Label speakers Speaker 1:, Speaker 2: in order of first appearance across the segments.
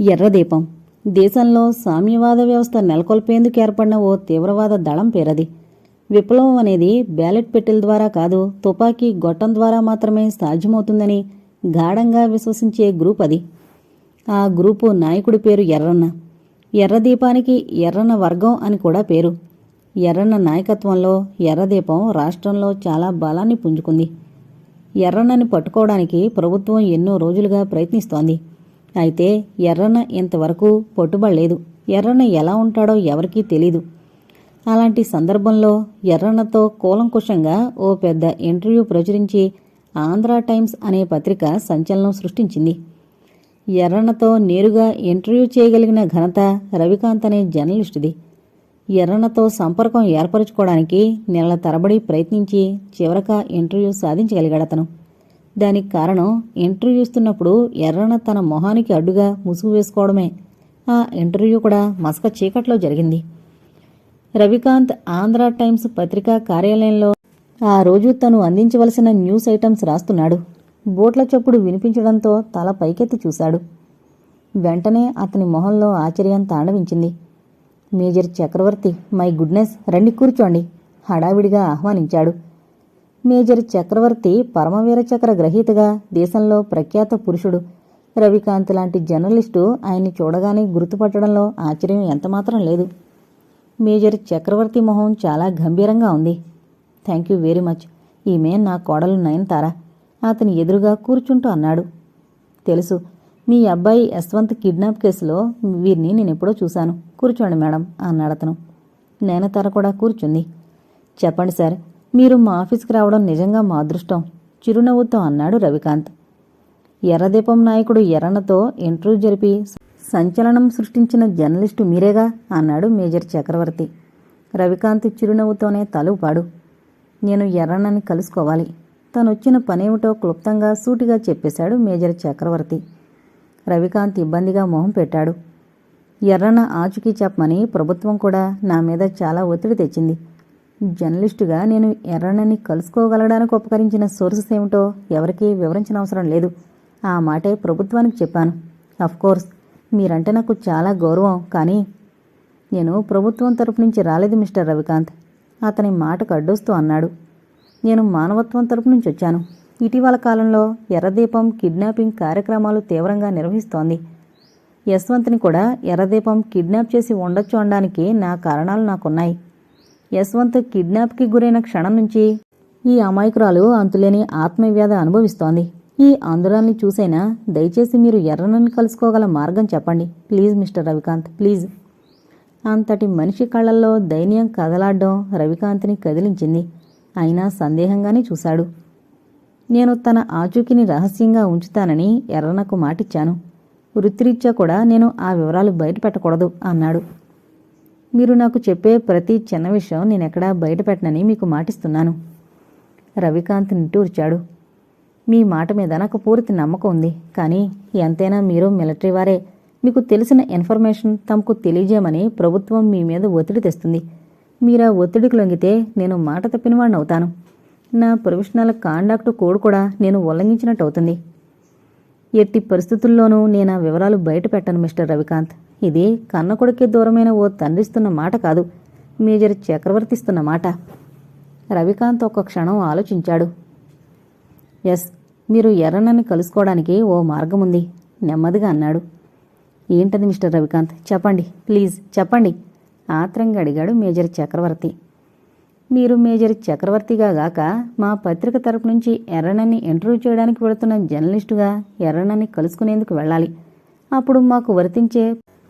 Speaker 1: ఎర్రదీపం. దేశంలో సామ్యవాద వ్యవస్థ నెలకొల్పేందుకు ఏర్పడిన ఓ తీవ్రవాద దళం పేరది. విప్లవం అనేది బ్యాలెట్ పెట్టెల ద్వారా కాదు తుపాకీ గొట్టం ద్వారా మాత్రమే సాధ్యమవుతుందని గాఢంగా విశ్వసించే గ్రూప్ అది. ఆ గ్రూపు నాయకుడి పేరు ఎర్రన్న. ఎర్రదీపానికి ఎర్రన్న వర్గం అని కూడా పేరు. ఎర్రన్న నాయకత్వంలో ఎర్రదీపం రాష్ట్రంలో చాలా బలాన్ని పుంజుకుంది. ఎర్రన్నని పట్టుకోవడానికి ప్రభుత్వం ఎన్నో రోజులుగా ప్రయత్నిస్తోంది. అయితే ఎర్రన ఇంతవరకు పట్టుబడలేదు. ఎర్రన ఎలా ఉంటాడో ఎవరికీ తెలీదు. అలాంటి సందర్భంలో ఎర్రన్నతో కూలంకుషంగా ఓ పెద్ద ఇంటర్వ్యూ ప్రచురించి ఆంధ్ర టైమ్స్ అనే పత్రిక సంచలనం సృష్టించింది. ఎర్రన్నతో నేరుగా ఇంటర్వ్యూ చేయగలిగిన ఘనత రవికాంత్ అనే జర్నలిస్టుది. ఎర్రన్నతో సంపర్కం ఏర్పరచుకోవడానికి నెలల తరబడి ప్రయత్నించి చివరక ఇంటర్వ్యూ సాధించగలిగాడతను. దానికి కారణం ఇంటర్వ్యూ ఇస్తున్నప్పుడు ఎర్రన తన మొహానికి అడ్డుగా ముసుగు వేసుకోవడమే. ఆ ఇంటర్వ్యూ కూడా మసక చీకట్లో జరిగింది. రవికాంత్ ఆంధ్ర టైమ్స్ పత్రికా కార్యాలయంలో ఆ రోజు తను అందించవలసిన న్యూస్ ఐటమ్స్ రాస్తున్నాడు. బోట్ల చప్పుడు వినిపించడంతో తల పైకెత్తి చూశాడు. వెంటనే అతని మొహంలో ఆశ్చర్యం తాండవించింది. మేజర్ చక్రవర్తి మై గుడ్నెస్ రండి కూర్చోండి హడావిడిగా ఆహ్వానించాడు. మేజర్ చక్రవర్తి పరమవీర చక్ర గ్రహీతగా దేశంలో ప్రఖ్యాత పురుషుడు. రవికాంత్ లాంటి జర్నలిస్టు ఆయన్ని చూడగానే గుర్తుపట్టడంలో ఆశ్చర్యం ఎంతమాత్రం లేదు. మేజర్ చక్రవర్తి మొహం చాలా గంభీరంగా ఉంది. Thank you very much. ఈమె నా కోడలు నయనతారా. అతని ఎదురుగా కూర్చుంటూ అన్నాడు. తెలుసు మీ అబ్బాయి యశ్వంత్ కిడ్నాప్ కేసులో వీరిని నేను ఎప్పుడో చూశాను. కూర్చోండి మేడం అన్నాడతను. అతను నయనతార కూడా కూర్చుంది. చెప్పండి సార్ మీరు మా ఆఫీస్కి రావడం నిజంగా మా అదృష్టం చిరునవ్వుతో అన్నాడు రవికాంత్. ఎర్రదీపం నాయకుడు ఎర్రనతో ఇంటర్వ్యూ జరిపి సంచలనం సృష్టించిన జర్నలిస్టు మీరేగా? అన్నాడు మేజర్ చక్రవర్తి. రవికాంత్ చిరునవ్వుతోనే తలుపాడు. నేను ఎర్రనని కలుసుకోవాలి. తనొచ్చిన పనేమిటో క్లుప్తంగా సూటిగా చెప్పేశాడు మేజర్ చక్రవర్తి. రవికాంత్ ఇబ్బందిగా మొహం పెట్టాడు. ఎర్రన ఆచుకీ చెప్పమని ప్రభుత్వం కూడా నా మీద చాలా ఒత్తిడి తెచ్చింది. జర్నలిస్టుగా నేను ఎర్రనని కలుసుకోగలడానికి ఉపకరించిన సోర్సెస్ ఏమిటో ఎవరికీ వివరించిన అవసరం లేదు. ఆ మాటే ప్రభుత్వానికి చెప్పాను. కోర్స్ మీరంటే నాకు చాలా గౌరవం కానీ నేను ప్రభుత్వం తరపు నుంచి రాలేదు మిస్టర్ రవికాంత్. అతని మాటకు అడ్డొస్తూ అన్నాడు. నేను మానవత్వం తరపు నుంచి వచ్చాను. ఇటీవల కాలంలో ఎర్రదీపం కిడ్నాపింగ్ కార్యక్రమాలు తీవ్రంగా నిర్వహిస్తోంది. యశ్వంత్ని కూడా ఎర్రదీపం కిడ్నాప్ చేసి ఉండొచ్చు అనడానికి నా కారణాలు నాకున్నాయి. యశ్వంత్ కిడ్నాప్కి గురైన క్షణం నుంచి ఈ అమాయకురాలు అంతులేని ఆత్మవ్యాధ అనుభవిస్తోంది. ఈ ఆందోళనని చూసైనా దయచేసి మీరు ఎర్రనని కలుసుకోగల మార్గం చెప్పండి. Please mister Ravikanth please. అంతటి మనిషి కళ్ళల్లో దైన్యం కదలాడ్డం రవికాంత్ని కదిలించింది. అయినా సందేహంగానే చూశాడు. నేను తన ఆచూకీని రహస్యంగా ఉంచుతానని ఎర్రనకు మాటిచ్చాను. వృత్తిరీత్యా కూడా నేను ఆ వివరాలు బయటపెట్టకూడదు అన్నాడు. మీరు నాకు చెప్పే ప్రతి చిన్న విషయం నేనెక్కడా బయటపెట్టనని మీకు మాటిస్తున్నాను. రవికాంత్ నిట్టూర్చాడు. మీ మాట మీద నాకు పూర్తి నమ్మకం ఉంది. కానీ ఎంతైనా మీరు మిలిటరీ వారే. మీకు తెలిసిన ఇన్ఫర్మేషన్ తమకు తెలియజేయమని ప్రభుత్వం మీ మీద ఒత్తిడి తెస్తుంది. మీరా ఒత్తిడికి లొంగితే నేను మాట తప్పినవాడిని అవుతాను. నా ప్రొఫెషనల్ కాండక్ట్ కోడ్ కూడా నేను ఉల్లంఘించినట్టు అవుతుంది. ఎట్టి పరిస్థితుల్లోనూ నేను ఆ వివరాలు బయట పెట్టను మిస్టర్ రవికాంత్. ఇది కన్న కొడుకే దూరమైన ఓ తండ్రిస్తున్న మాట కాదు. మేజర్ చక్రవర్తిస్తున్న మాట. రవికాంత్ ఒక్క క్షణం ఆలోచించాడు. ఎస్ మీరు ఎర్రనని కలుసుకోవడానికి ఓ మార్గం ఉంది నెమ్మదిగా అన్నాడు. ఏంటది మిస్టర్ రవికాంత్? చెప్పండి ప్లీజ్ చెప్పండి ఆత్రంగా అడిగాడు మేజర్ చక్రవర్తి. మీరు మేజర్ చక్రవర్తిగా గాక మా పత్రిక తరపు నుంచి ఎర్రనని ఇంటర్వ్యూ చేయడానికి వెళుతున్న జర్నలిస్టుగా ఎర్రనని కలుసుకునేందుకు వెళ్ళాలి. అప్పుడు మాకు వర్తించే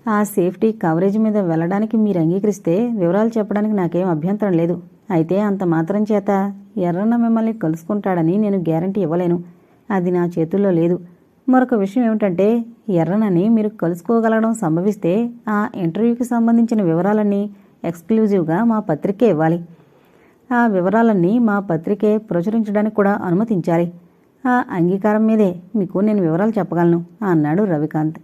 Speaker 1: ఆ సేఫ్టీ కవరేజ్ మీద వెళ్ళడానికి మీరు అంగీకరిస్తే వివరాలు చెప్పడానికి నాకేం అభ్యంతరం లేదు. అయితే అంత మాత్రం చేత ఎర్రన్న మిమ్మల్ని కలుసుకుంటాడని నేను గ్యారంటీ ఇవ్వలేను. అది నా చేతుల్లో లేదు. మరొక విషయం ఏమిటంటే ఎర్రనని మీరు కలుసుకోగలగడం సంభవిస్తే ఆ ఇంటర్వ్యూకి సంబంధించిన వివరాలన్నీ ఎక్స్క్లూజివ్గా మా పత్రికే ఇవ్వాలి. ఆ వివరాలన్నీ మా పత్రికే ప్రచురించడానికి కూడా అనుమతించాలి. ఆ అంగీకారం మీదే మీకు నేను వివరాలు చెప్పగలను అన్నాడు రవికాంత్.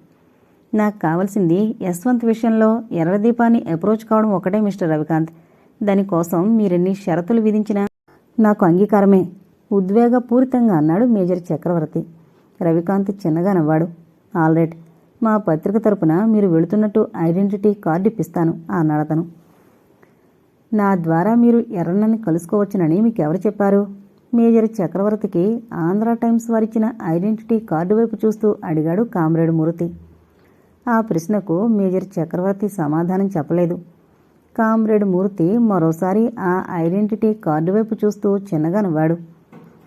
Speaker 1: నాకు కావలసింది యశ్వంత్ విషయంలో ఎర్రదీపాన్ని అప్రోచ్ కావడం ఒకటే మిస్టర్ రవికాంత్. దానికోసం మీరెన్ని షరతులు విధించినా నాకు అంగీకారమే. ఉద్వేగపూరితంగా అన్నాడు మేజర్ చక్రవర్తి. రవికాంత్ చిన్నగా నవ్వాడు. ఆల్రైట్ మా పత్రిక తరపున మీరు వెళుతున్నట్టు ఐడెంటిటీ కార్డు ఇప్పిస్తాను అన్నాడు అతను. నా ద్వారా మీరు ఎర్రన్నని కలుసుకోవచ్చునని మీకు ఎవరు చెప్పారు? మేజర్ చక్రవర్తికి ఆంధ్ర టైమ్స్ వారిచ్చిన ఐడెంటిటీ కార్డు వైపు చూస్తూ అడిగాడు కామ్రేడ్ మూర్తి. ఆ ప్రశ్నకు మేజర్ చక్రవర్తి సమాధానం చెప్పలేదు. కామ్రేడ్ మూర్తి మరోసారి ఆ ఐడెంటిటీ కార్డు వైపు చూస్తూ చిన్నగా నవ్వాడు.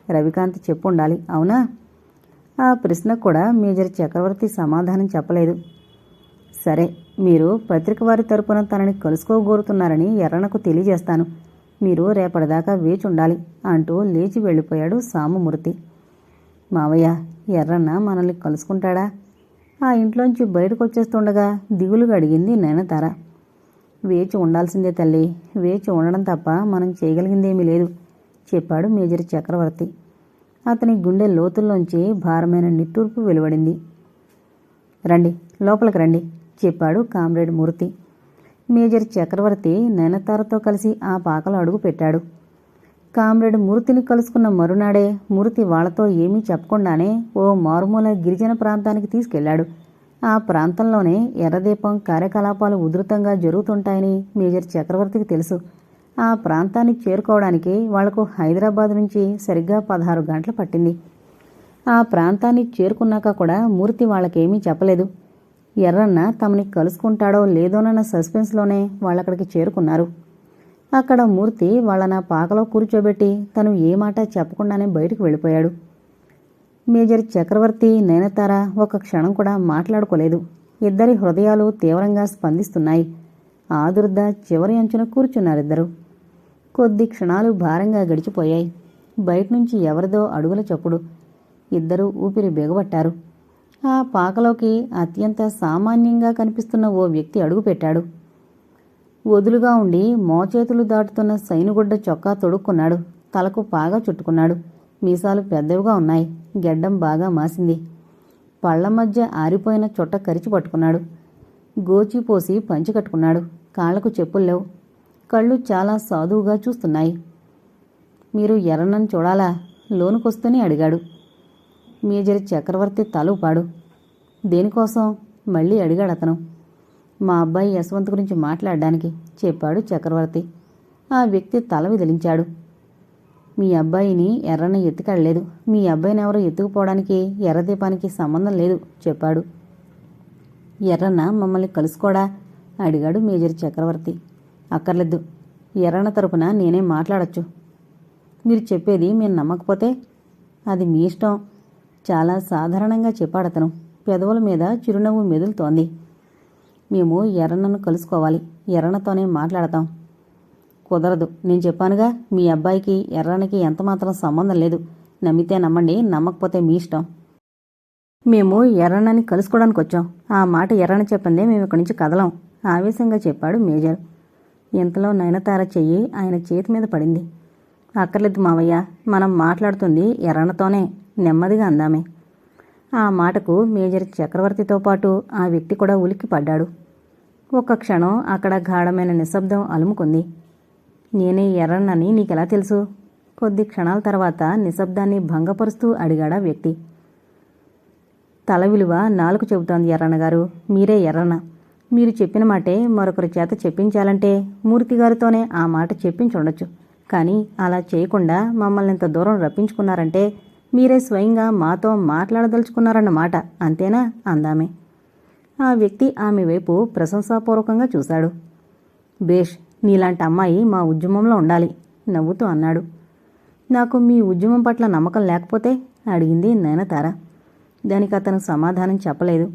Speaker 1: రవికాంత్ చెప్పుండాలి అవునా? ఆ ప్రశ్న కూడా మేజర్ చక్రవర్తి సమాధానం చెప్పలేదు. సరే మీరు పత్రిక వారి తరపున తనని కలుసుకోగోరుతున్నారని ఎర్రనకు తెలియజేస్తాను. మీరు రేపటిదాకా వేచి ఉండాలి అంటూ లేచి వెళ్ళిపోయాడు సామమూర్తి మావయ్య ఎర్రన్న మనల్ని కలుసుకుంటాడా? ఆ ఇంట్లోంచి బయటకు వచ్చేస్తుండగా దిగులుగా అడిగింది నయనతార. వేచి ఉండాల్సిందే తల్లి వేచి ఉండడం తప్ప మనం చేయగలిగిందేమీ లేదు చెప్పాడు మేజర్ చక్రవర్తి. అతని గుండె లోతుల్లోంచి భారమైన నిట్టూర్పు వెలువడింది. రండి లోపలికి రండి చెప్పాడు కామ్రేడ్ మూర్తి. మేజర్ చక్రవర్తి నయనతారతో కలిసి ఆ పాకలో అడుగు పెట్టాడు. కామ్రేడ్ మూర్తిని కలుసుకున్న మరునాడే మూర్తి వాళ్ళతో ఏమీ చెప్పకుండానే ఓ మారుమూల గిరిజన ప్రాంతానికి తీసుకెళ్ళాడు. ఆ ప్రాంతంలోనే ఎర్రదీపం కార్యకలాపాలు ఉధృతంగా జరుగుతుంటాయని మేజర్ చక్రవర్తికి తెలుసు. ఆ ప్రాంతానికి చేరుకోవడానికి వాళ్ళకు హైదరాబాద్ నుంచి సరిగ్గా పదహారు గంటలు పట్టింది. ఆ ప్రాంతాన్ని చేరుకున్నాక కూడా మూర్తి వాళ్ళకేమీ చెప్పలేదు. ఎర్రన్న తమని కలుసుకుంటాడో లేదోనన్న సస్పెన్స్లోనే వాళ్ళక్కడికి చేరుకున్నారు. అక్కడ మూర్తి వాళ్ళన పాకలో కూర్చోబెట్టి తను ఏ మాట చెప్పకుండానే బయటకు వెళ్ళిపోయాడు. మేజర్ చక్రవర్తి నయనతార ఒక క్షణం కూడా మాట్లాడుకోలేదు. ఇద్దరి హృదయాలు తీవ్రంగా స్పందిస్తున్నాయి. ఆదుర్ద చివరి అంచున కూర్చున్నారిద్దరు. కొద్ది క్షణాలు భారంగా గడిచిపోయాయి. బయట నుంచి ఎవరిదో అడుగుల చప్పుడు. ఇద్దరూ ఊపిరి బిగబట్టారు. ఆ పాకలోకి అత్యంత సామాన్యంగా కనిపిస్తున్న ఓ వ్యక్తి అడుగుపెట్టాడు. వదులుగా ఉండి మోచేతులు దాటుతున్న సైనుగుడ్డ చొక్కా తొడుక్కున్నాడు. తలకు బాగా చుట్టుకున్నాడు. మీసాలు పెద్దవిగా ఉన్నాయి. గెడ్డం బాగా మాసింది. పళ్ళ మధ్య ఆరిపోయిన చుట్ట కరిచి పట్టుకున్నాడు. గోచిపోసి పంచి కట్టుకున్నాడు. కాళ్ళకు చెప్పులు లేవు. కళ్ళు చాలా సాధువుగా చూస్తున్నాయి. మీరు ఎర్రనని చూడాలా? లోనుకొస్తూనే అడిగాడు. మేజర్ చక్రవర్తి తలుపాడు. దేనికోసం? మళ్ళీ అడిగాడు అతను మా అబ్బాయి యశ్వంత్ గురించి మాట్లాడడానికి చెప్పాడు చక్రవర్తి. ఆ వ్యక్తి తల విదిలించాడు. మీ అబ్బాయిని ఎర్రన ఎత్తుకెళ్ళలేదు. మీ అబ్బాయిని ఎవరో ఎత్తుకుపోవడానికి ఎర్రదీపానికి సంబంధం లేదు చెప్పాడు. ఎర్రన్న మమ్మల్ని కలుసుకోడా? అడిగాడు మేజర్ చక్రవర్తి. అక్కర్లేదు. ఎర్రన్న తరపున నేనే మాట్లాడొచ్చు. మీరు చెప్పేది మేము నమ్మకపోతే అది మీ ఇష్టం. చాలా సాధారణంగా చెప్పాడతను పెదవుల మీద చిరునవ్వు మెదులుతోంది. మేము ఎర్రన్నను కలుసుకోవాలి. ఎర్రనతోనే మాట్లాడతాం. కుదరదు. నేను చెప్పానుగా మీ అబ్బాయికి ఎర్రనకి ఎంతమాత్రం సంబంధం లేదు. నమ్మితే నమ్మండి నమ్మకపోతే మీ ఇష్టం. మేము ఎర్రన్నని కలుసుకోవడానికి వచ్చాం. ఆ మాట ఎర్రన చెప్పిందే మేము ఇక్కడి నుంచి కదలం. ఆవేశంగా చెప్పాడు మేజర్. ఇంతలో నయనతార చెయ్యి ఆయన చేతి మీద పడింది. అక్కర్లేదు మావయ్య మనం మాట్లాడుతుంది ఎర్రనతోనే నెమ్మదిగా అందామే. ఆ మాటకు మేజర్ చక్రవర్తితో పాటు ఆ వ్యక్తి కూడా ఉలిక్కి పడ్డాడు ఒక్క క్షణం అక్కడ గాఢమైన నిశ్శబ్దం అలుముకుంది. నేనే ఎర్రన్నని నీకెలా తెలుసు? కొద్ది క్షణాల తర్వాత నిశ్శబ్దాన్ని భంగపరుస్తూ అడిగాడా వ్యక్తి. తల విలువ నాలుగు చెబుతోంది ఎర్రన్నగారు మీరే ఎర్రన్న. మీరు చెప్పిన మాటే మరొకరి చేత చెప్పించాలంటే మూర్తి గారితోనే ఆ మాట చెప్పించుండొచ్చు. కానీ అలా చేయకుండా మమ్మల్ని ఇంత దూరం రప్పించుకున్నారంటే మీరే స్వయంగా మాతో మాట్లాడదలుచుకున్నారన్నమాట అంతేనా? అందామే. ఆ వ్యక్తి ఆమె వైపు ప్రశంసాపూర్వకంగా చూశాడు. బేష్ నీలాంటి అమ్మాయి మా ఉద్యమంలో ఉండాలి నవ్వుతూ అన్నాడు. నాకు మీ ఉద్యమం పట్ల నమ్మకం లేకపోతే? అడిగింది నయనతార. దానికి అతను సమాధానం చెప్పలేదు.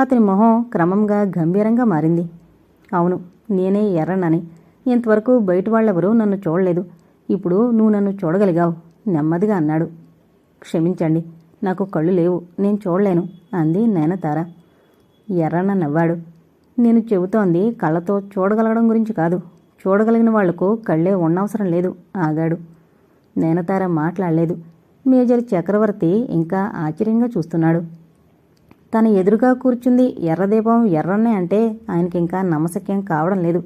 Speaker 1: అతని మొహం క్రమంగా గంభీరంగా మారింది. అవును నేనే ఎర్రనని. ఇంతవరకు బయట వాళ్ళెవరూ నన్ను చూడలేదు. ఇప్పుడు నువ్వు నన్ను చూడగలిగావు నెమ్మదిగా అన్నాడు. క్షమించండి. నాకు కళ్ళు లేవు. నేను చూడలేను అంది నయనతార. ఎర్రన్న నవ్వాడు. నేను చెబుతోంది కళ్ళతో చూడగలగడం గురించి కాదు. చూడగలిగిన వాళ్ళకు కళ్ళే ఉండవసరం లేదు ఆగాడు. నయనతార మాట్లాడలేదు. మేజర్ చక్రవర్తి ఇంకా ఆశ్చర్యంగా చూస్తున్నాడు. తన ఎదురుగా కూర్చుంది ఎర్రదీపం ఎర్రన్నే అంటే ఆయనకి ఇంకా నమ్మశక్యం కావడం లేదు.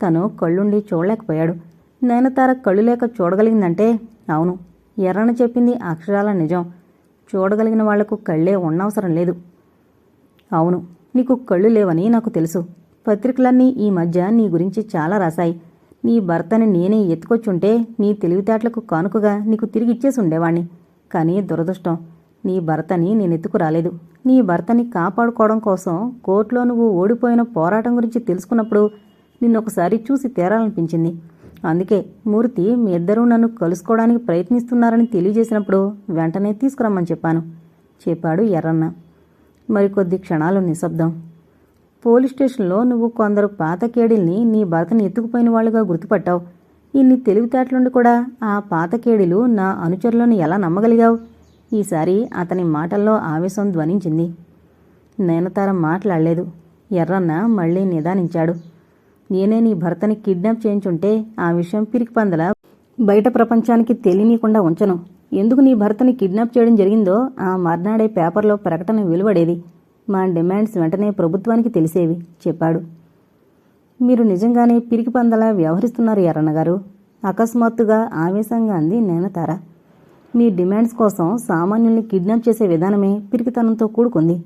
Speaker 1: తను కళ్ళుండి చూడలేకపోయాడు. నయనతార కళ్ళు లేక చూడగలిగిందంటే అవును. ఎర్రన చెప్పింది అక్షరాల నిజం. చూడగలిగిన వాళ్ళకు కళ్ళే ఉండవసరం లేదు. అవును నీకు కళ్ళు లేవని నాకు తెలుసు. పత్రికలన్నీ ఈ మధ్య నీ గురించి చాలా రాశాయి. నీ భర్తని నేనే ఎత్తుకొచ్చుంటే నీ తెలివితేటలకు కానుకగా నీకు తిరిగి ఇచ్చేసి ఉండేవాణ్ణి కానీ దురదృష్టం నీ భర్తని నేను ఎత్తుకురాలేదు నీ భర్తని కాపాడుకోవడం కోసం కోర్టులో నువ్వు ఓడిపోయిన పోరాటం గురించి తెలుసుకున్నప్పుడు నిన్నొకసారి చూసి తీరాలనిపించింది. అందుకే మూర్తి మీ ఇద్దరూ నన్ను కలుసుకోవడానికి ప్రయత్నిస్తున్నారని తెలియజేసినప్పుడు వెంటనే తీసుకురమ్మని చెప్పాను. చెప్పాడు ఎర్రన్న. మరికొద్ది క్షణాలు నిశ్శబ్దం. పోలీస్ స్టేషన్లో నువ్వు కొందరు పాత కేడీల్ని నీ భర్తని ఎత్తుకుపోయిన వాళ్ళుగా గుర్తుపట్టావు. ఇన్ని తెలివితేటలుండి కూడా ఆ పాత కేడీలు నా అనుచరులను ఎలా నమ్మగలిగావు? ఈసారి అతని మాటల్లో ఆవేశం ధ్వనించింది. నేనతార మాట్లాడలేదు. ఎర్రన్న మళ్ళీ నిదానించాడు. నేనే నీ భర్తని కిడ్నాప్ చేయించుంటే ఆ విషయం పిరికి పందల బయట ప్రపంచానికి తెలియనీయకుండా ఉంచను. ఎందుకు నీ భర్తని కిడ్నాప్ చేయడం జరిగిందో ఆ మర్నాడే పేపర్లో ప్రకటన వెలువడేది. మా డిమాండ్స్ వెంటనే ప్రభుత్వానికి తెలిసేవి చెప్పాడు. మీరు నిజంగానే పిరికి పందలా వ్యవహరిస్తున్నారు ఎర్రన్న గారు. అకస్మాత్తుగా ఆవేశంగా అంది నేనతార మీ డిమాండ్స్ కోసం సామాన్యుల్ని కిడ్నాప్ చేసే విధానమే పిరికితనంతో కూడుకుంది.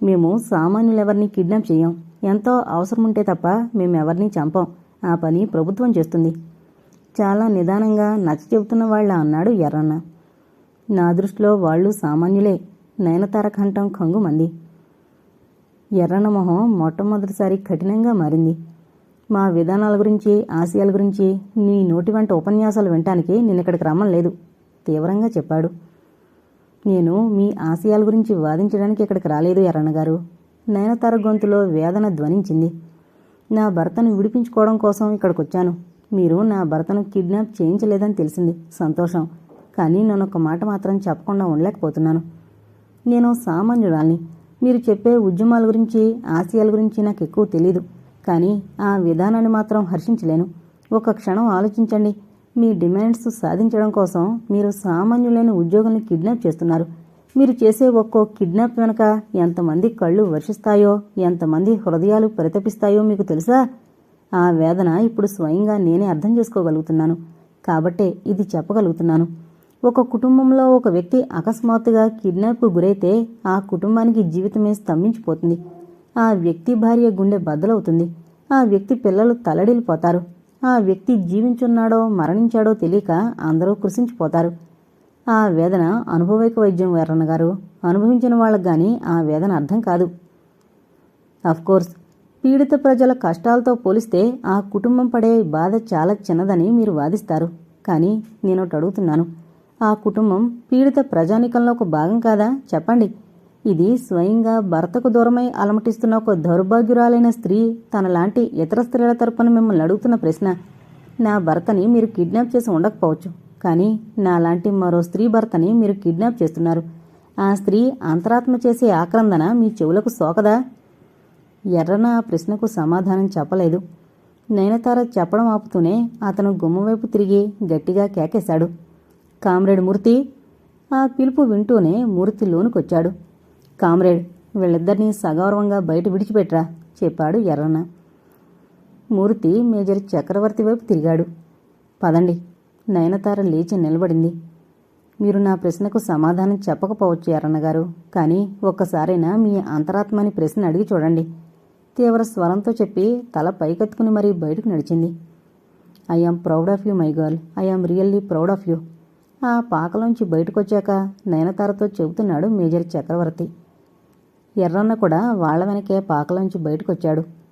Speaker 1: మేము సామాన్యులెవరిని కిడ్నాప్ చేయం. ఎంతో అవసరముంటే తప్ప మేమెవరిని చంపం. ఆ పని ప్రభుత్వం చేస్తుంది. చాలా నిదానంగా నచ్చ చెబుతున్న వాళ్ళ అన్నాడు ఎర్రన్న. నా దృష్టిలో వాళ్ళు సామాన్యులే. నయనతార కంఠం కంగుమంది ఎర్రన్న మొహం మొట్టమొదటిసారి కఠినంగా మారింది. మా విధానాల గురించి ఆశయాల గురించి నీ నోటి వెంట ఉపన్యాసాలు వినటానికి నేను ఇక్కడికి రమ్మలేదు తీవ్రంగా చెప్పాడు. నేను మీ ఆశయాల గురించి వాదించడానికి ఇక్కడికి రాలేదు ఎర్రన్న గారు. నయనతార గొంతులో వేదన ధ్వనించింది. నా భర్తను విడిపించుకోవడం కోసం ఇక్కడికి వచ్చాను మీరు నా భర్తను కిడ్నాప్ చేయించలేదని తెలిసింది. సంతోషం. కానీ నేను ఒక మాట మాత్రం చెప్పకుండా ఉండలేకపోతున్నాను. నేను సామాన్యురాల్ని. మీరు చెప్పే ఉద్యమాల గురించి ఆశయాల గురించి నాకు ఎక్కువ తెలీదు. కానీ ఆ విధానాన్ని మాత్రం హర్షించలేను. ఒక క్షణం ఆలోచించండి. మీ డిమాండ్స్ సాధించడం కోసం మీరు సామాన్యులైన ఉద్యోగుల్ని కిడ్నాప్ చేస్తున్నారు. మీరు చేసే ఒక్కో కిడ్నాప్ వెనక ఎంతమంది కళ్ళు వర్షిస్తాయో ఎంతమంది హృదయాలు పరితపిస్తాయో మీకు తెలుసా? ఆ వేదన ఇప్పుడు స్వయంగా నేనే అర్థం చేసుకోగలుగుతున్నాను. కాబట్టే ఇది చెప్పగలుగుతున్నాను. ఒక కుటుంబంలో ఒక వ్యక్తి అకస్మాత్తుగా కిడ్నాప్కు గురైతే ఆ కుటుంబానికి జీవితమే స్తంభించిపోతుంది. ఆ వ్యక్తి భార్య గుండె బద్దలవుతుంది. ఆ వ్యక్తి పిల్లలు తలడిల్లిపోతారు ఆ వ్యక్తి జీవించున్నాడో మరణించాడో తెలియక అందరూ కృషించిపోతారు ఆ వేదన అనుభవైక వైద్యం ఎర్రన్న గారు. అనుభవించిన వాళ్ళకు గాని ఆ వేదన అర్థం కాదు. అఫ్కోర్స్ పీడిత ప్రజల కష్టాలతో పోలిస్తే ఆ కుటుంబం పడే బాధ చాలా చిన్నదని మీరు వాదిస్తారు. కానీ నేను ఒకటి అడుగుతున్నాను. ఆ కుటుంబం పీడిత ప్రజానికంలో ఒక భాగం కాదా? చెప్పండి. ఇది స్వయంగా భర్తకు దూరమై అలమటిస్తున్న ఒక దౌర్భాగ్యురాలైన స్త్రీ తనలాంటి ఇతర స్త్రీల తరపున మిమ్మల్ని అడుగుతున్న ప్రశ్న. నా భర్తని మీరు కిడ్నాప్ చేసి ఉండకపోవచ్చు. కానీ నాలాంటి మరో స్త్రీ భర్తని మీరు కిడ్నాప్ చేస్తున్నారు. ఆ స్త్రీ అంతరాత్మ చేసే ఆక్రందన మీ చెవులకు సోకదా? ఎర్రన ఆ ప్రశ్నకు సమాధానం చెప్పలేదు. నయనతార చెప్పడం ఆపుతూనే అతను గుమ్మవైపు తిరిగి గట్టిగా కేకేశాడు. కామ్రేడ్ మూర్తి! ఆ పిలుపు వింటూనే మూర్తి లోనుకొచ్చాడు. కామ్రేడ్ వీళ్ళిద్దరినీ సగౌరవంగా బయట విడిచిపెట్రా చెప్పాడు ఎర్రన్న మూర్తి మేజర్ చక్రవర్తి వైపు తిరిగాడు. పదండి. నయనతార లేచి నిలబడింది. మీరు నా ప్రశ్నకు సమాధానం చెప్పకపోవచ్చు ఎర్రన్నగారు. కానీ ఒక్కసారైనా మీ అంతరాత్మని ప్రశ్న అడిగి చూడండి. తీవ్ర స్వరంతో చెప్పి తల పైకెత్తుకుని మరీ బయటకు నడిచింది. I am proud of you my girl. I am really proud of you. ఆ పాకలోంచి బయటకొచ్చాక నయనతారతో చెబుతున్నాడు మేజర్ చక్రవర్తి. ఎర్రన్న కూడా వాళ్ళ వెనకే పాకలోంచి బయటకొచ్చాడు.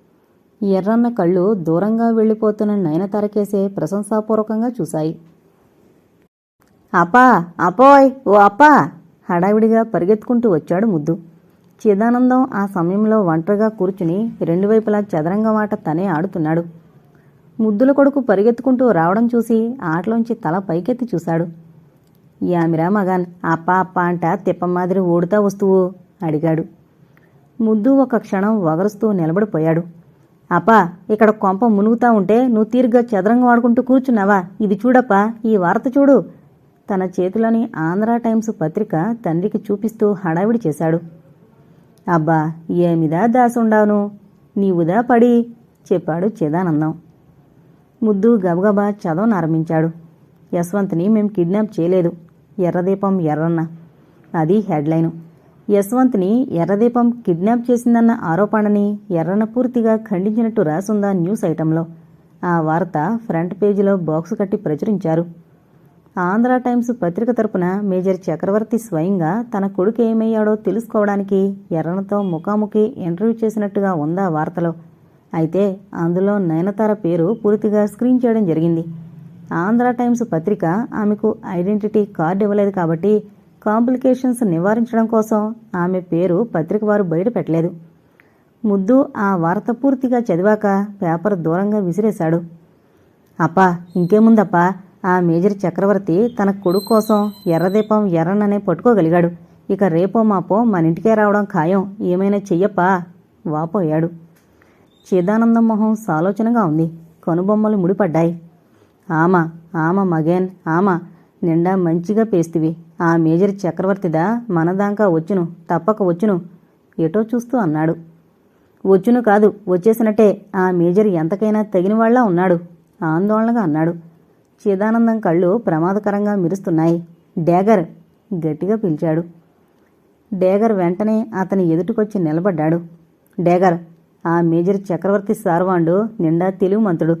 Speaker 1: ఎర్రన్న కళ్ళు దూరంగా వెళ్ళిపోతున్న నయనతారకేసే ప్రశంసాపూర్వకంగా చూశాయి. అపా అపోయ్ ఓ అప్పా! హడావిడిగా పరిగెత్తుకుంటూ వచ్చాడు ముద్దు. చిదానందం ఆ సమయంలో ఒంటరిగా కూర్చుని రెండు వైపులా చదరంగం ఆట తనే ఆడుతున్నాడు. ముద్దుల కొడుకు పరిగెత్తుకుంటూ రావడం చూసి ఆటలోంచి తల పైకెత్తి చూశాడు. యామిరా మగాన్ అప్ప అప్ప అంట తిప్ప మాదిరి ఓడుతా వస్తువు? అడిగాడు. ముద్దు ఒక క్షణం వగరుస్తూ నిలబడిపోయాడు. అప్పా ఇక్కడ కొంప మునుగుతా ఉంటే నువ్వు తీరుగా చదరంగం ఆడుకుంటూ కూర్చున్నావా? ఇది చూడప్పా ఈ వార్త చూడు. తన చేతిలోని ఆంధ్రా టైమ్స్ పత్రిక తండ్రికి చూపిస్తూ హడావిడి చేశాడు. అబ్బా ఏమిదా దాసుండాను నీవుదా పడి? చెప్పాడు చిదానందం. ముద్దు గబగబా చదవనారంభించాడు యశ్వంత్ని మేం కిడ్నాప్ చేయలేదు. ఎర్రదీపం ఎర్రన్న. అది హెడ్లైను. యశ్వంత్ని ఎర్రదీపం కిడ్నాప్ చేసిందన్న ఆరోపణని ఎర్రన పూర్తిగా ఖండించినట్టు రాసుందా న్యూస్ ఐటంలో. ఆ వార్త ఫ్రంట్ పేజీలో బాక్స్ కట్టి ప్రచురించారు. ఆంధ్ర టైమ్స్ పత్రిక తరపున మేజర్ చక్రవర్తి స్వయంగా తన కొడుకు ఏమయ్యాడో తెలుసుకోవడానికి ఎర్రనతో ముఖాముఖి ఇంటర్వ్యూ చేసినట్టుగా ఉందా వార్తలో. అయితే అందులో నయనతార పేరు పూర్తిగా స్క్రీన్ చేయడం జరిగింది. ఆంధ్ర టైమ్స్ పత్రిక ఆమెకు ఐడెంటిటీ కార్డు ఇవ్వలేదు కాబట్టి కాంప్లికేషన్స్ నివారించడం కోసం ఆమె పేరు పత్రిక వారు బయట పెట్టలేదు. ముద్దు ఆ వార్త పూర్తిగా చదివాక పేపర్ దూరంగా విసిరేశాడు. అప్పా ఇంకేముందప్పా? ఆ మేజర్ చక్రవర్తి తన కొడుకు కోసం ఎర్రదీపం ఎర్రననే పట్టుకోగలిగాడు. ఇక రేపో మాపో మన ఇంటికే రావడం ఖాయం. ఏమైనా చెయ్యప్పా? వాపోయాడు చిదానందం మొహం సాలోచనగా ఉంది. కనుబొమ్మలు ముడిపడ్డాయి. ఆమా ఆమ మగేన్ ఆమా. నిండా మంచిగా పేస్తివి. ఆ మేజర్ చక్రవర్తిదా మనదాకా వచ్చును తప్పక వచ్చును ఎటో చూస్తూ అన్నాడు. వచ్చును కాదు వచ్చేసినట్టే ఆ మేజర్ ఎంతకైనా తగినవాళ్ళా ఉన్నాడు ఆందోళనగా అన్నాడు. చిదానందం కళ్ళు ప్రమాదకరంగా మెరుస్తున్నాయి. డేగర్ గట్టిగా పిలిచాడు. డేగర్ వెంటనే అతని ఎదుటికొచ్చి నిలబడ్డాడు. డేగర్ ఆ మేజర్ చక్రవర్తి సార్వాండు నిండా తెలివిమంతుడు.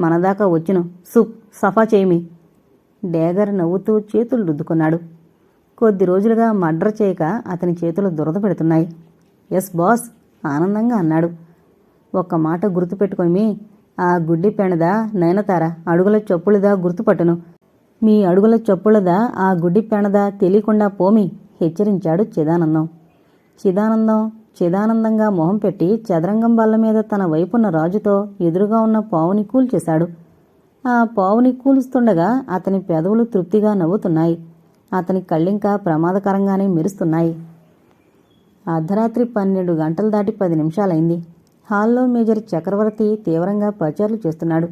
Speaker 1: మనదాకా వచ్చును. సుప్ సఫా చేయమి డేగర్ నవ్వుతూ చేతులు రుద్దుకున్నాడు. కొద్ది రోజులుగా మర్డర్ చేయక అతని చేతులు దురద పెడుతున్నాయి. ఎస్ బాస్ ఆనందంగా అన్నాడు. ఒక్క మాట గుర్తుపెట్టుకొని ఆ గుడ్డి పెణదా నయనతార అడుగుల చొప్పులదా గుర్తుపట్టును. మీ అడుగుల చొప్పులదా ఆ గుడ్డి పెణదా తెలియకుండా పోమి హెచ్చరించాడు చిదానందం. చిదానందం చిదానందంగా మొహం పెట్టి చదరంగం బల్ల మీద తన వైపున్న రాజుతో ఎదురుగా ఉన్న పావుని కూల్చేశాడు. ఆ పావుని కూలుస్తుండగా అతని పెదవులు తృప్తిగా నవ్వుతున్నాయి. అతని కళ్ళింకా ప్రమాదకరంగానే మెరుస్తున్నాయి. అర్ధరాత్రి పన్నెండు గంటలు దాటి పది నిమిషాలైంది. హాల్లో మేజర్ చక్రవర్తి తీవ్రంగా పచారులు చేస్తున్నాడు.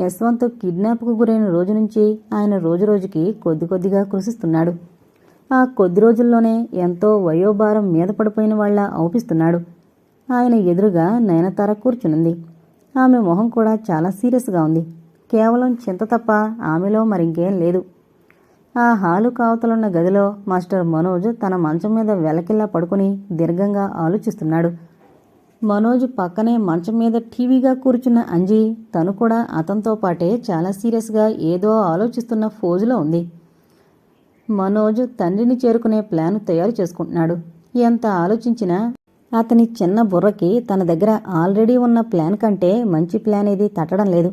Speaker 1: యశ్వంత్ కిడ్నాప్కు గురైన రోజు నుంచి ఆయన రోజురోజుకి కొద్ది కొద్దిగా కృషిస్తున్నాడు. ఆ కొద్ది రోజుల్లోనే ఎంతో వయోభారం మీద పడిపోయిన వాళ్ళ ఔపిస్తున్నాడు. ఆయన ఎదురుగా నయనతార కూర్చునుంది. ఆమె మొహం కూడా చాలా సీరియస్గా ఉంది. కేవలం చింత తప్ప ఆమెలో మరింకేం లేదు. ఆ హాలు కావతలున్న గదిలో మాస్టర్ మనోజ్ తన మంచం మీద వెలకిల్లా పడుకుని దీర్ఘంగా ఆలోచిస్తున్నాడు. మనోజ్ పక్కనే మంచం మీద టీవీగా కూర్చున్న అంజీ తను కూడా అతనితో పాటే చాలా సీరియస్గా ఏదో ఆలోచిస్తున్న ఫోజులో ఉంది. మనోజ్ తండ్రిని చేరుకునే ప్లాన్ తయారు చేసుకుంటున్నాడు. ఎంత ఆలోచించినా అతని చిన్న బుర్రకి తన దగ్గర ఆల్రెడీ ఉన్న ప్లాన్ కంటే మంచి ప్లాన్ ఏది తట్టడం లేదు.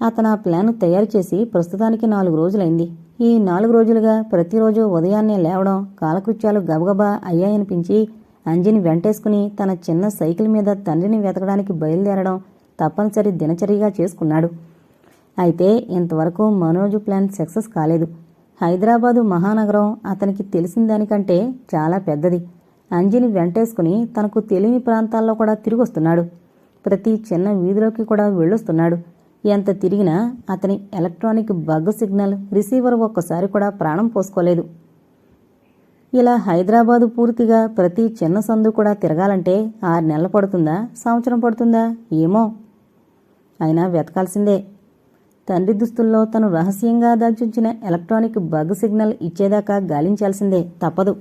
Speaker 1: అతను ఆ ప్లాన్ తయారు చేసి ప్రస్తుతానికి నాలుగు రోజులైంది. ఈ నాలుగు రోజులుగా ప్రతిరోజు ఉదయాన్నే లేవడం కాలకృత్యాలు గబగబా అయ్యాయనిపించి అంజిని వెంటేసుకుని తన చిన్న సైకిల్ మీద తండ్రిని వెతకడానికి బయలుదేరడం తప్పనిసరి దినచర్యగా చేసుకున్నాడు. అయితే ఇంతవరకు మనోజు ప్లాన్ సక్సెస్ కాలేదు. హైదరాబాదు మహానగరం అతనికి తెలిసిన దానికంటే చాలా పెద్దది. అంజిని వెంటేసుకుని తనకు తెలియని ప్రాంతాల్లో కూడా తిరిగొస్తున్నాడు. ప్రతి చిన్న వీధిలోకి కూడా వెళ్ళొస్తున్నాడు. ఎంత తిరిగినా అతని ఎలక్ట్రానిక్ బగ్ సిగ్నల్ రిసీవర్ ఒక్కసారి కూడా ప్రాణం పోసుకోలేదు. ఇలా హైదరాబాదు పూర్తిగా ప్రతి చిన్న సందు కూడా తిరగాలంటే ఆరు నెలలు పడుతుందా? సంవత్సరం పడుతుందా? ఏమో. అయినా వెతకాల్సిందే. తండ్రి దుస్తుల్లో తను రహస్యంగా దాచుంచిన ఎలక్ట్రానిక్ బగ్ సిగ్నల్ ఇచ్చేదాకా గాలించాల్సిందే. తప్పదు.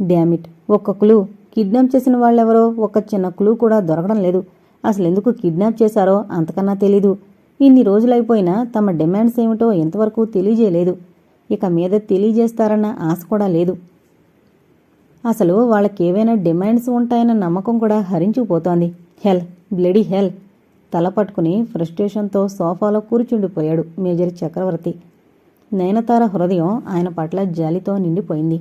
Speaker 1: డ్యామిట్. ఒక్క క్లూ. కిడ్నాప్ చేసిన వాళ్ళెవరో ఒక చిన్న క్లూ కూడా దొరకడం లేదు. అసలు ఎందుకు కిడ్నాప్ చేశారో అంతకన్నా తెలీదు. ఇన్ని రోజులైపోయినా తమ డిమాండ్స్ ఏమిటో ఇంతవరకు తెలియజేయలేదు. ఇక మీద తెలియజేస్తారన్న ఆశ కూడా లేదు. అసలు వాళ్ళకేవైనా డిమాండ్స్ ఉంటాయన్న నమ్మకం కూడా హరించుకుపోతోంది హెల్ బ్లడీ హెల్. తల పట్టుకుని ఫ్రస్ట్రేషన్తో సోఫాలో కూర్చుండిపోయాడు మేజర్ చక్రవర్తి. నయనతార హృదయం ఆయన పట్ల జాలితో నిండిపోయింది.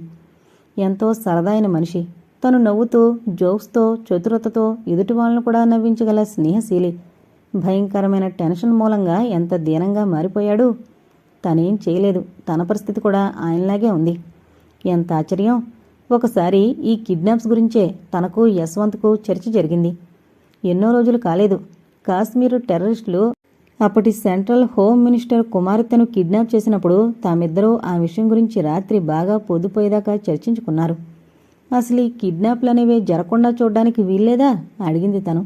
Speaker 1: ఎంతో సరదాయిన మనిషి. తను నవ్వుతూ జోక్స్తో చతురతతో ఎదుటి వాళ్ళను కూడా నవ్వించగల స్నేహశీలి. భయంకరమైన టెన్షన్ మూలంగా ఎంత దీనంగా మారిపోయాడు? తనేం చేయలేదు. తన పరిస్థితి కూడా ఆయనలాగే ఉంది. ఎంత ఆశ్చర్యం! ఒకసారి ఈ కిడ్నాప్స్ గురించే తనకు యశ్వంత్కు చర్చ జరిగింది. ఎన్నో రోజులు కాలేదు. కాశ్మీరు టెర్రరిస్టులు అప్పటి సెంట్రల్ హోమ్ మినిస్టర్ కుమార్తెను కిడ్నాప్ చేసినప్పుడు తామిద్దరూ ఆ విషయం గురించి రాత్రి బాగా పొద్దుపోయేదాకా చర్చించుకున్నారు. అసలు ఈ కిడ్నాప్లు అనేవి జరగకుండా చూడడానికి వీల్లేదా? అడిగింది తను.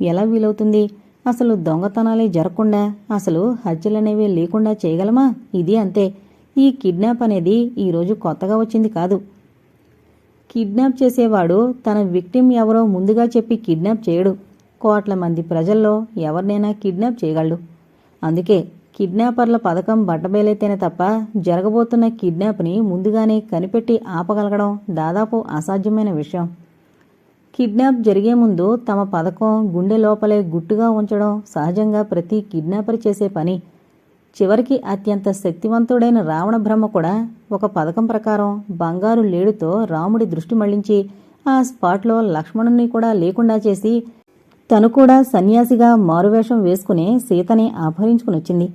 Speaker 1: ఎలా వీలవుతుంది? అసలు దొంగతనాలే జరగకుండా అసలు హత్యలనేవి లేకుండా చేయగలమా? ఇది అంతే. ఈ కిడ్నాప్ అనేది ఈరోజు కొత్తగా వచ్చింది కాదు. కిడ్నాప్ చేసేవాడు తన విక్టిమ్ ఎవరో ముందుగా చెప్పి కిడ్నాప్ చేయడు. కోట్ల మంది ప్రజల్లో ఎవరినైనా కిడ్నాప్ చేయగలడు. అందుకే కిడ్నాపర్ల పథకం బట్టబయలైతేనే తప్ప జరగబోతున్న కిడ్నాప్ని ముందుగానే కనిపెట్టి ఆపగలగడం దాదాపు అసాధ్యమైన విషయం. కిడ్నాప్ జరిగే ముందు తమ పథకం గుండె లోపలే గుట్టుగా ఉంచడం సహజంగా ప్రతి కిడ్నాపర్ చేసే పని. చివరికి అత్యంత శక్తివంతుడైన రావణ బ్రహ్మ కూడా ఒక పథకం ప్రకారం బంగారు లేడుతో రాముడి దృష్టి మళ్ళించి ఆ స్పాట్లో లక్ష్మణుని కూడా లేకుండా చేసి తను కూడా సన్యాసిగా మారువేషం వేసుకుని సీతని అపహరించుకునొచ్చింది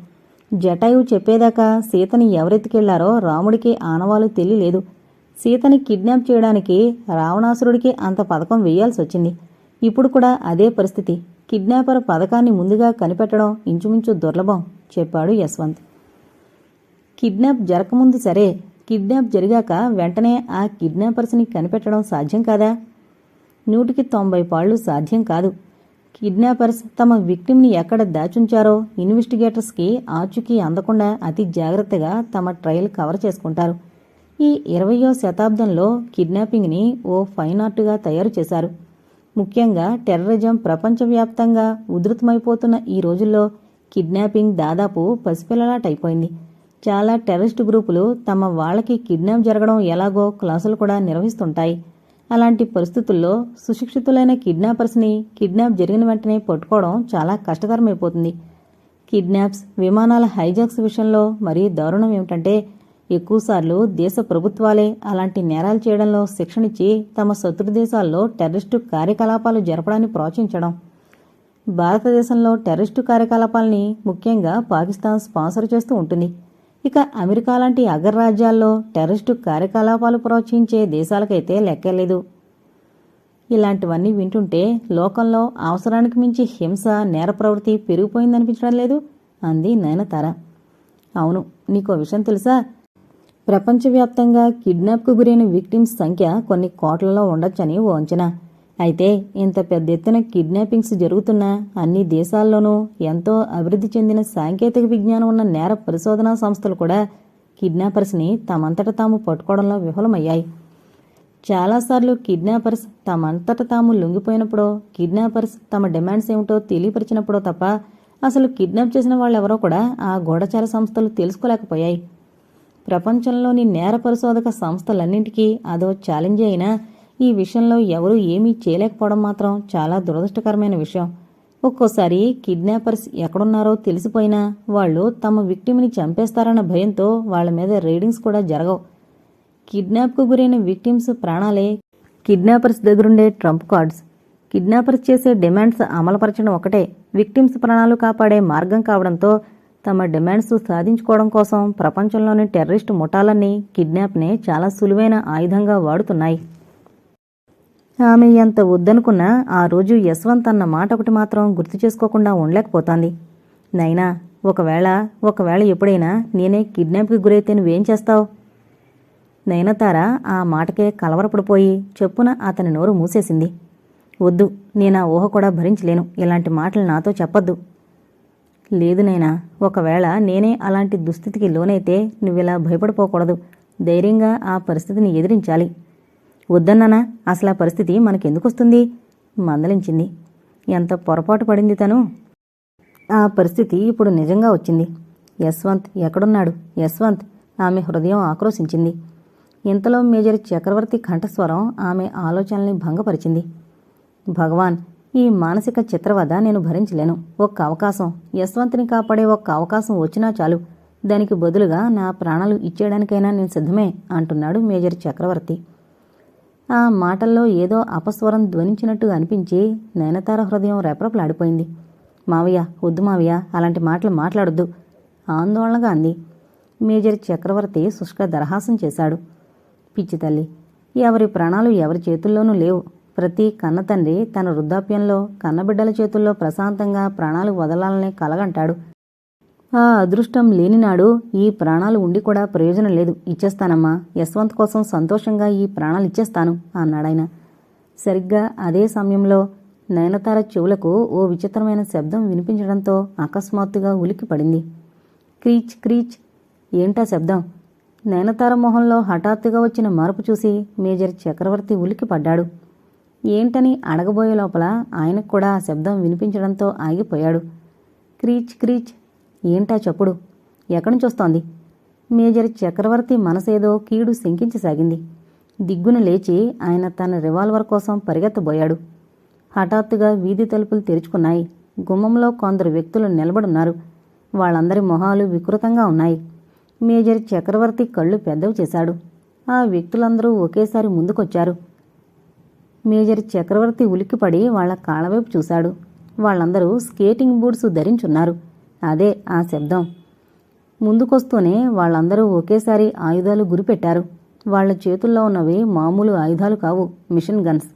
Speaker 1: జటాయువు చెప్పేదాకా సీతని ఎవరెత్తుకెళ్ళారో రాముడికి ఆనవాలు తెలియలేదు. సీతని కిడ్నాప్ చేయడానికి రావణాసురుడికి అంత పథకం వేయాల్సి వచ్చింది ఇప్పుడు కూడా అదే పరిస్థితి. కిడ్నాపర్ పథకాన్ని ముందుగా కనిపెట్టడం ఇంచుమించు దుర్లభం చెప్పాడు యశ్వంత్. కిడ్నాప్ జరగకముందు సరే కిడ్నాప్ జరిగాక వెంటనే ఆ కిడ్నాపర్స్ని కనిపెట్టడం సాధ్యం కాదా? నూటికి తొంభై పాళ్ళు సాధ్యం కాదు. కిడ్నాపర్స్ తమ విక్టిమ్ని ఎక్కడ దాచుంచారో ఇన్వెస్టిగేటర్స్కి ఆచూకీ అందకుండా అతి జాగ్రత్తగా తమ ట్రయల్ కవర్ చేసుకుంటారు. ఈ ఇరవయో శతాబ్దంలో కిడ్నాపింగ్ని ఓ ఫైన్ ఆర్ట్గా తయారు చేశారు. ముఖ్యంగా టెర్రరిజం ప్రపంచవ్యాప్తంగా ఉధృతమైపోతున్న ఈ రోజుల్లో కిడ్నాపింగ్ దాదాపు పసిపిల్లలాటైపోయింది చాలా టెర్రరిస్ట్ గ్రూపులు తమ వాళ్ళకి కిడ్నాప్ జరగడం ఎలాగో క్లాసులు కూడా నిర్వహిస్తుంటాయి. అలాంటి పరిస్థితుల్లో సుశిక్షితులైన కిడ్నాపర్స్ని కిడ్నాప్ జరిగిన వెంటనే పట్టుకోవడం చాలా కష్టతరమైపోతుంది. కిడ్నాప్స్ విమానాల హైజాక్స్ విషయంలో మరీ దారుణం ఏమిటంటే ఎక్కువసార్లు దేశ ప్రభుత్వాలే అలాంటి నేరాలు చేయడంలో శిక్షణిచ్చి తమ శత్రు దేశాల్లో టెర్రరిస్టు కార్యకలాపాలు జరపడాన్ని ప్రోత్సహించడం. భారతదేశంలో టెర్రరిస్టు కార్యకలాపాలని ముఖ్యంగా పాకిస్తాన్ స్పాన్సర్ చేస్తూ ఉంటుంది. ఇక అమెరికా లాంటి అగ్రరాజ్యాల్లో టెర్రరిస్టు కార్యకలాపాలు ప్రోత్సహించే దేశాలకైతే లెక్కలేదు. ఇలాంటివన్నీ వింటుంటే లోకంలో అవసరానికి మించి హింస నేర ప్రవృత్తి పెరిగిపోయిందనిపించడం లేదు అంది నయనతార. అవును నీకో విషయం తెలుసా? ప్రపంచవ్యాప్తంగా కిడ్నాప్కు గురైన విక్టిమ్స్ సంఖ్య కొన్ని కోట్లలో ఉండొచ్చని ఓ అంచనా. అయితే ఇంత పెద్ద ఎత్తున కిడ్నాపింగ్స్ జరుగుతున్న అన్ని దేశాల్లోనూ ఎంతో అభివృద్ధి చెందిన సాంకేతిక విజ్ఞానం ఉన్న నేర పరిశోధనా సంస్థలు కూడా కిడ్నాపర్స్ని తమంతట తాము పట్టుకోవడంలో విఫలమయ్యాయి. చాలాసార్లు కిడ్నాపర్స్ తమంతట తాము లొంగిపోయినప్పుడో కిడ్నాపర్స్ తమ డిమాండ్స్ ఏమిటో తెలియపరిచినప్పుడో తప్ప అసలు కిడ్నాప్ చేసిన వాళ్ళెవరో కూడా ఆ గూఢచార సంస్థలు తెలుసుకోలేకపోయాయి. ప్రపంచంలోని నేర పరిశోధక సంస్థలన్నింటికీ అదో ఛాలెంజ్ అయినా ఈ విషయంలో ఎవరూ ఏమీ చేయలేకపోవడం మాత్రం చాలా దురదృష్టకరమైన విషయం. ఒక్కోసారి కిడ్నాపర్స్ ఎక్కడున్నారో తెలిసిపోయినా వాళ్ళు తమ విక్టిమ్ని చంపేస్తారన్న భయంతో వాళ్ళ మీద రైడింగ్స్ కూడా జరగవు. కిడ్నాప్కు గురైన విక్టిమ్స్ ప్రాణాలే కిడ్నాపర్స్ దగ్గరుండే ట్రంప్ కార్డ్స్. కిడ్నాపర్స్ చేసే డిమాండ్స్ అమలుపరచడం ఒకటే. విక్టిమ్స్ ప్రాణాలు కాపాడే మార్గం కావడంతో తమ డిమాండ్స్ సాధించుకోవడం కోసం ప్రపంచంలోని టెర్రరిస్ట్ ముఠాలన్నీ కిడ్నాప్నే చాలా సులువైన ఆయుధంగా వాడుతున్నాయి. ఆమె ఎంత వద్దనుకున్నా ఆ రోజు యశ్వంత్ అన్న మాట ఒకటి మాత్రం గుర్తు చేసుకోకుండా ఉండలేకపోతోంది. నైనా ఒకవేళ ఒకవేళ ఎప్పుడైనా నేనే కిడ్నాప్కి గురైతే నువ్వేం చేస్తావు? నయనతార ఆ మాటకే కలవరపడిపోయి చెప్పున అతని నోరు మూసేసింది. వద్దు నేనా ఊహ కూడా భరించలేను. ఇలాంటి మాటలు నాతో చెప్పొద్దు. లేదు నైనా ఒకవేళ నేనే అలాంటి దుస్థితికి లోనైతే నువ్విలా భయపడిపోకూడదు. ధైర్యంగా ఆ పరిస్థితిని ఎదిరించాలి. వద్దన్నానా? అసలు ఆ పరిస్థితి మనకెందుకొస్తుంది? మందలించింది. ఎంత పొరపాటు పడింది తను? ఆ పరిస్థితి ఇప్పుడు నిజంగా వచ్చింది. యశ్వంత్ ఎక్కడున్నాడు? యశ్వంత్ ఆమె హృదయం ఆక్రోశించింది. ఇంతలో మేజర్ చక్రవర్తి కంఠస్వరం ఆమె ఆలోచనల్ని భంగపరిచింది. భగవాన్ ఈ మానసిక చిత్రవద నేను భరించలేను. ఒక్క అవకాశం. యశ్వంత్ని కాపాడే ఒక్క అవకాశం వచ్చినా చాలు. దానికి బదులుగా నా ప్రాణాలు ఇచ్చేయడానికైనా నేను సిద్ధమే అంటున్నాడు మేజర్ చక్రవర్తి. ఆ మాటల్లో ఏదో అపస్వరం ధ్వనించినట్టు అనిపించి నయనతార హృదయం రెపరెపలాడిపోయింది. మావయ్య వద్దు మావయ్య అలాంటి మాటలు మాట్లాడొద్దు ఆందోళనగా అంది. మేజర్ చక్రవర్తి శుష్క దరహాసం చేశాడు. పిచ్చి తల్లి ఎవరి ప్రాణాలు ఎవరి చేతుల్లోనూ లేవు. ప్రతి కన్నతండ్రి తన వృద్ధాప్యంలో కన్నబిడ్డల చేతుల్లో ప్రశాంతంగా ప్రాణాలు వదలాలనే కలగంటాడు. ఆ అదృష్టం లేనినాడు ఈ ప్రాణాలు ఉండి కూడా ప్రయోజనం లేదు. ఇచ్చేస్తానమ్మా. యశ్వంత్ కోసం సంతోషంగా ఈ ప్రాణాలు ఇచ్చేస్తాను అన్నాడాయన సరిగ్గా అదే సమయంలో నయనతార చెవులకు ఓ విచిత్రమైన శబ్దం వినిపించడంతో అకస్మాత్తుగా ఉలికి పడింది. క్రీచ్ క్రీచ్. ఏంటా శబ్దం? నయనతార మొహంలో హఠాత్తుగా వచ్చిన మార్పు చూసి మేజర్ చక్రవర్తి ఉలిక్కిపడ్డాడు ఏంటని అడగబోయే లోపల ఆయనకు కూడా ఆ శబ్దం వినిపించడంతో ఆగిపోయాడు. క్రీచ్ క్రీచ్. ఏంటా చప్పుడు? ఎక్కడి నుంచి వస్తోంది? మేజర్ చక్రవర్తి మనసేదో కీడు శంకించసాగింది. దిగ్గున లేచి ఆయన తన రివాల్వర్ కోసం పరిగెత్తబోయాడు. హఠాత్తుగా వీధి తలుపులు తెరుచుకున్నాయి. గుమ్మంలో కొందరు వ్యక్తులు నిలబడున్నారు. వాళ్ళందరి మొహాలు వికృతంగా ఉన్నాయి. మేజర్ చక్రవర్తి కళ్ళు పెద్దవి చేశాడు. ఆ వ్యక్తులందరూ ఒకేసారి ముందుకొచ్చారు. మేజర్ చక్రవర్తి ఉలిక్కిపడి వాళ్ళ కాళ్ళవైపు చూశాడు. వాళ్ళందరూ స్కేటింగ్ బూట్స్ ధరించున్నారు. అదే ఆ శబ్దం. ముందుకొస్తూనే వాళ్ళందరూ ఒకేసారి ఆయుధాలు గురిపెట్టారు. వాళ్ళ చేతుల్లో ఉన్నవి మామూలు ఆయుధాలు కావు మిషన్ గన్స్.